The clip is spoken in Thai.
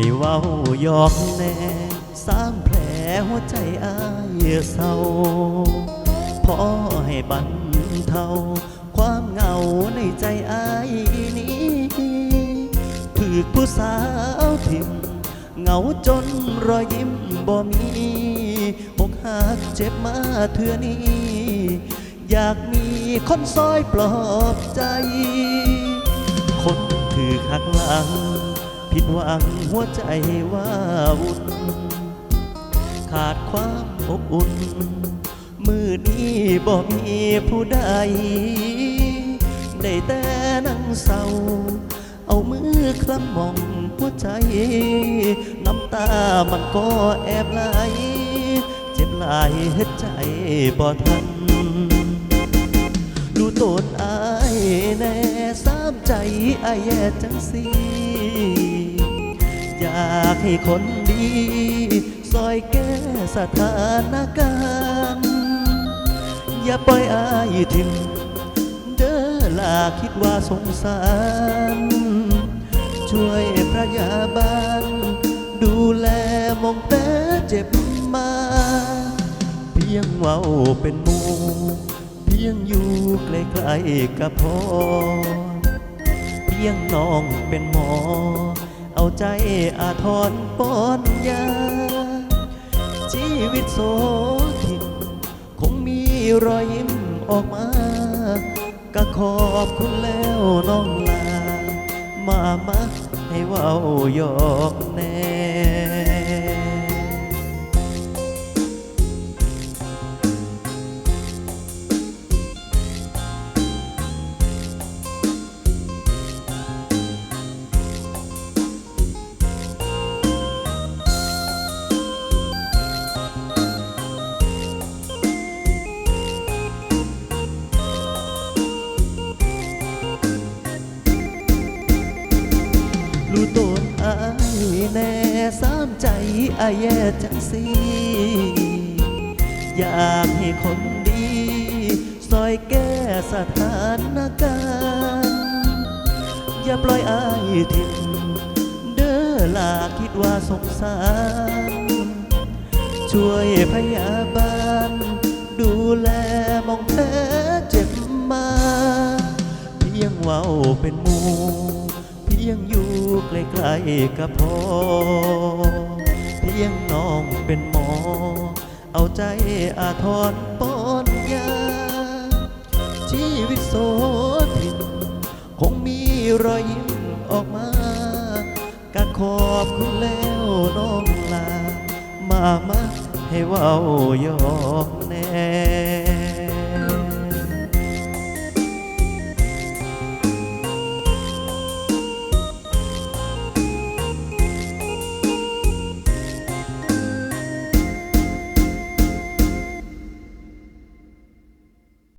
ให้เว้าหยอกแน่สร้างแผลหัวใจอายเศร้าพอให้บรรเทาความเหงาในใจอายนี้ถือผู้สาวทิมเหงาจนรอยยิ้มบ่มีอกหักเจ็บมาเทื่อนี้ อยากมีคนซอยปลอบใจ คนคือข้างหลัง ผิดหวังหัวใจว่าวุ่นขาดความอบอุ่น มือนี้บ่มีผู้ใด ได้แต่นั่งเศร้า เอามือคลำมองหัวใจ น้ำตามันก็แอบไหล เจ็บหลายเฮ็ดใจบ่ทันดูโตนอายแน่สามใจอายแย่จังสิากให้คนดีซอยแก้สถานการณ์ อย่าปล่อยอายทิมเด้อลาคิดว่าสงสาร ช่วยพระยาบาล ดูแลมองแต่เจ็บมา เพียงเว้าเป็นหมู เพียงอยู่ใกล้ๆกับพอ เพียงน้องเป็นหมอ เอาใจอาทรป้อนยา ชีวิตโสทิมคงมีรอยยิ้มออกมา ก็ขอบคุณแล้วน้องลา มามาให้ว่าวยอกแน่ รู้ตนอายแน่สามใจอายแย่จังสิอยากให้คนดีซอยแก้สถานการณ์อย่าปล่อยอายทิ้งเด้อลาคิดว่าสงสาร ช่วยพยาบาล ดูแลมองแผลเจ็บมา เพียงเว้าเป็นหมูเพียงอยู่ ใกล้ๆกับพ่อเพียงน้องเป็นหมอ เอาใจอาทรป้อนยา ชีวิตโสทินคงมีรอยยิ้มออกมาก็ขอบคุณแล้วน้องลา มามาให้เว้าหยอก